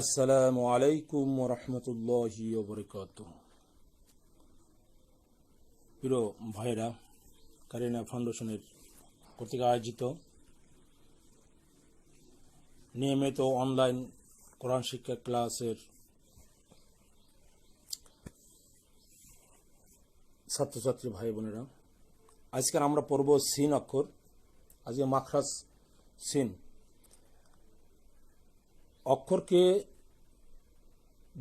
আসসালামু আলাইকুম রহমতুল্লাহি বরকাত প্রিয় ভাইরা কারিনা ফাউন্ডেশনের কর্তৃক আয়োজিত নিয়মিত অনলাইন কোরআন শিক্ষা ক্লাসের ছাত্রছাত্রী ভাই বোনেরা, আজকের আমরা পড়ব সিন অক্ষর। আজকে মাখরাজ সিন। অক্ষরকে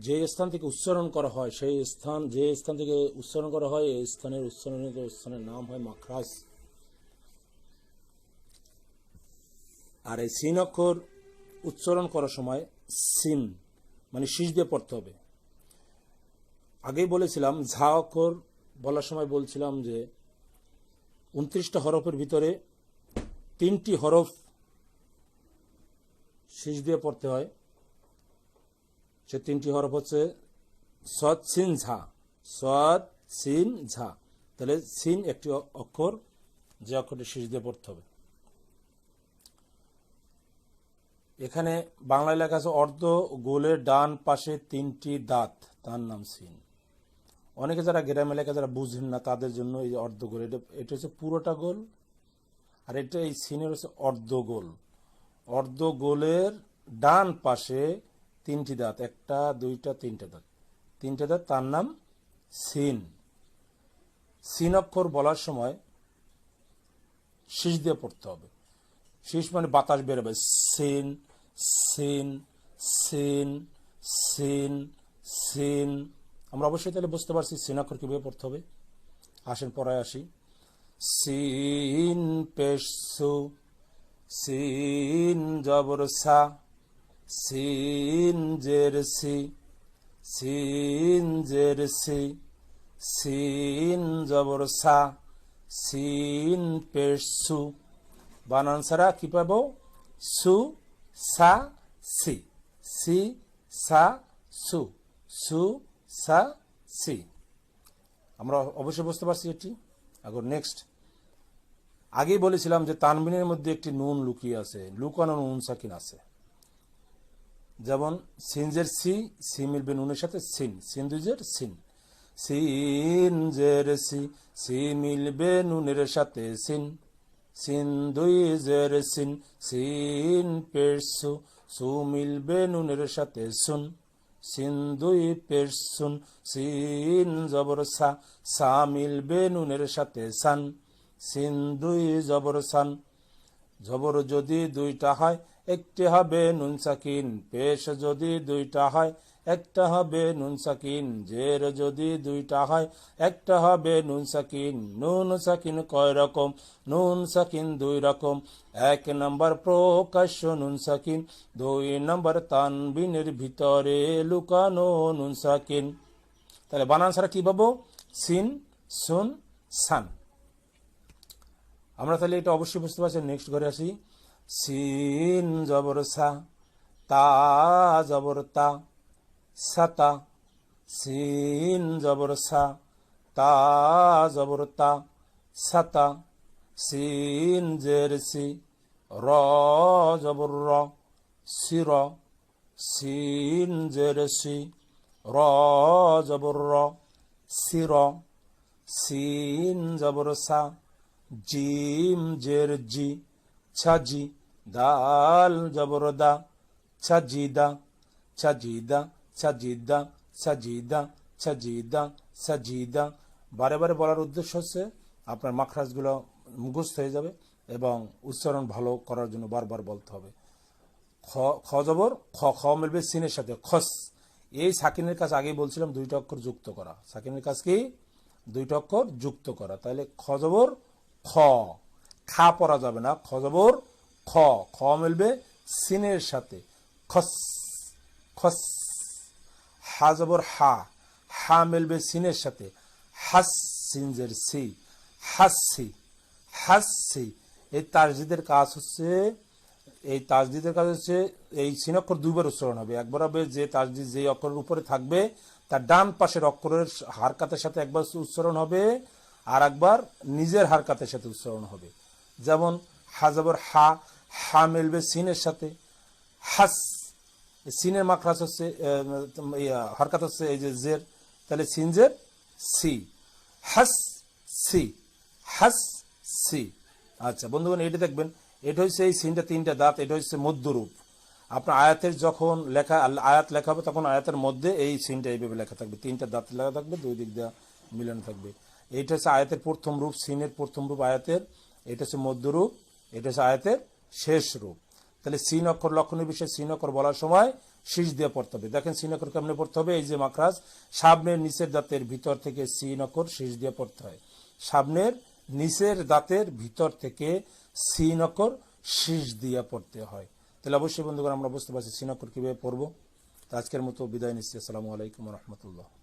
যে স্থান থেকে উচ্চারণ করা হয়, সেই স্থান, যে স্থান থেকে উচ্চারণ করা হয়, এই স্থানের উচ্চারণিত স্থানের নাম হয় মাখরাজ। আর এই সিন অক্ষর উচ্চারণ করার সময় সিন মানে শীষ দিয়ে পড়তে হবে। আগেই বলেছিলাম, ঝা অক্ষর বলার সময় বলছিলাম যে উনত্রিশটা হরফের ভিতরে তিনটি হরফ শীষ দিয়ে পড়তে হয়। সে তিনটি হরফ হচ্ছে সৎ, সিন, ঝা। সৎ, সিন, ঝা। তাহলে সিন একটি অক্ষর, যে অক্ষরটি শীষ দিয়ে পড়তে হবে। এখানে বাংলায় লেখা আছে, অর্ধ গোলের ডান পাশে তিনটি দাঁত, তার নাম সিন। অনেকে যারা গ্রামে লেখা, যারা বুঝেন না তাদের জন্য এই অর্ধ গোল, এটা এটা হচ্ছে পুরোটা গোল, আর এটা এই সিনের হচ্ছে অর্ধ গোল। অর্ধ গোলের ডান পাশে তিনটি দাঁত, একটা, দুইটা, তিনটা দাঁত। তিনটা দাঁত, তার নাম সিন। সিন অক্ষর বলার সময় শীষ দিয়ে পড়তে হবে। শীষ মানে বাতাস বেরোবে সিন সিন সিন সিন সিন। আমরা অবশ্যই তাহলে বুঝতে পারছি সিন অক্ষর কীভাবে পড়তে হবে। আসেন, পড়ায় আসি। সিন পেশু সিন জবর সা সিন জের সি সিন জের সি, সিন জবর সা, সিন পেশু বানান ছাড়া কি পাব? সু, সা, সি। সি, সা, সু। সু, সা, সি। আমরা অবশ্যই বুঝতে পারছি এটি। এখন নেক্সট আগেই বলেছিলাম যে তানবিনের মধ্যে একটি নুন লুকিয়ে আছে। লুকানো নুন সাকিন আছে। যেমন সিনজের সি সি মিলবে নুনের সাথে, সিন। সিন্দুজের সিন। সিনজের সি সি মিলবে নুনের সাথে, সিন। সিন দুই জের, সিন। সিন পেরসু, সু মিলবে নুনের সাথে, সুন। সিন দুই পেরসুন, সিন জবর সা সা মিলবে নুনের সাথে, সান। সিন দুই জবর সান। জবর যদি দুইটা হয় একটি হবে নুন সাকিন, পেশ যদি দুইটা হয়, একটা হবে নুন সাকিন, জের যদি দুইটা হয়, একটা হবে নুন সাকিন। নুন সাকিন কয় রকম? নুন সাকিন দুই রকম। এক নম্বর প্রকাশ্য নুন সাকিন, দুই নম্বর তানবিনের ভিতরে লুকানো নুন সাকিন। তাহলে বানান ছাড়া কি পাবো? সিন, সুন, সান। আমরা তাহলে এটা অবশ্যই বুঝতে পারছি, নেক্সট ঘরে আসি। সিন জবর সা, তা জবর তা সাতা সিন জবর সা, তা জবর তা সাতা সিন জের সি, র জবর র সির সিন জের সি, র জবর র সির সিন জবর সা, জিম জের জি ছাজি দাল জবর দা ছাজিদা ছাজিদা সাজিদা সাজিদা সাজিদা সাজিদা। বারে বারে বলার উদ্দেশ্য হচ্ছে আপনার মাখরাজগুলো মুখস্থ হয়ে যাবে এবং উচ্চারণ ভালো করার জন্য বারবার বলতে হবে। খ খ জবর, খ খ মিলবে সিনের সাথে, খস। এই সাকিনের কাজ আগেই বলছিলাম, দুইটা অক্ষর যুক্ত করা। সাকিনের কাজ কি? দুইটা অক্ষর যুক্ত করা। তাহলে খ জবর, খ। খা পড়া যাবে না, খ জবর খ খ মিলবে সিনের সাথে। খস খস, হা জবর হা। হা মিলবে সিনের সাথে। হাস, সিনজের সি। হাসি হাসি এই তাসজিদের কাজ হচ্ছে, এই তাসজিদের কাজ হচ্ছে, এই সিন অক্ষর দুইবার উচ্চারণ হবে। একবার হবে যে তাসজিদ যে অক্ষরের উপরে থাকবে, তার ডান পাশের অক্ষরের হারকাতের সাথে একবার উচ্চারণ হবে, আর একবার নিজের হারকাতের সাথে উচ্চারণ হবে। যেমন হাজাবর হা হা মিলবে সিনের সাথে, হাস, সিনের মাখরাজ হচ্ছে হরকাত হচ্ছে এই যে জের, তাহলে সিন জের, সি। হাস সি। হাস, সি। আচ্ছা বন্ধুগণ, এটা দেখবেন, এটা হচ্ছে এই সিনটা তিনটা দাঁত, এটা হচ্ছে মধ্যরূপ। আপনার আয়াতের যখন লেখা, আয়াত লেখা হবে, তখন আয়াতের মধ্যে এই সিনটা এইভাবে লেখা থাকবে। তিনটা দাঁত লেখা থাকবে, দুই দিক দিয়ে মিলানো থাকবে। এইটা হচ্ছে আয়াতের প্রথম রূপ, সিনের প্রথম রূপ আয়াতের, এটা হচ্ছে মধ্যরূপ, এটা হচ্ছে আয়াতের শেষ রূপ। তাহলে সিন অক্ষর লক্ষণের বিষয়ে সিন অক্ষর বলার সময় শীষ দিয়ে পড়তে হবে। দেখেন সিন অক্ষর কেমনে পড়তে হবে? এই যে মাখরাজ, সামনের নিচের দাঁতের ভিতর থেকে সিন অক্ষর শীষ দিয়ে পড়তে হয়। সামনের নিচের দাঁতের ভিতর থেকে সিন অক্ষর শীষ দিয়ে পড়তে হয়। তাহলে অবশ্যই বন্ধুগণ, আমরা বুঝতে পারছি সিন অক্ষর কীভাবে পড়ব। আজকের মতো বিদায় নিচ্ছি। আসসালামু আলাইকুম রহমতুল্লাহ।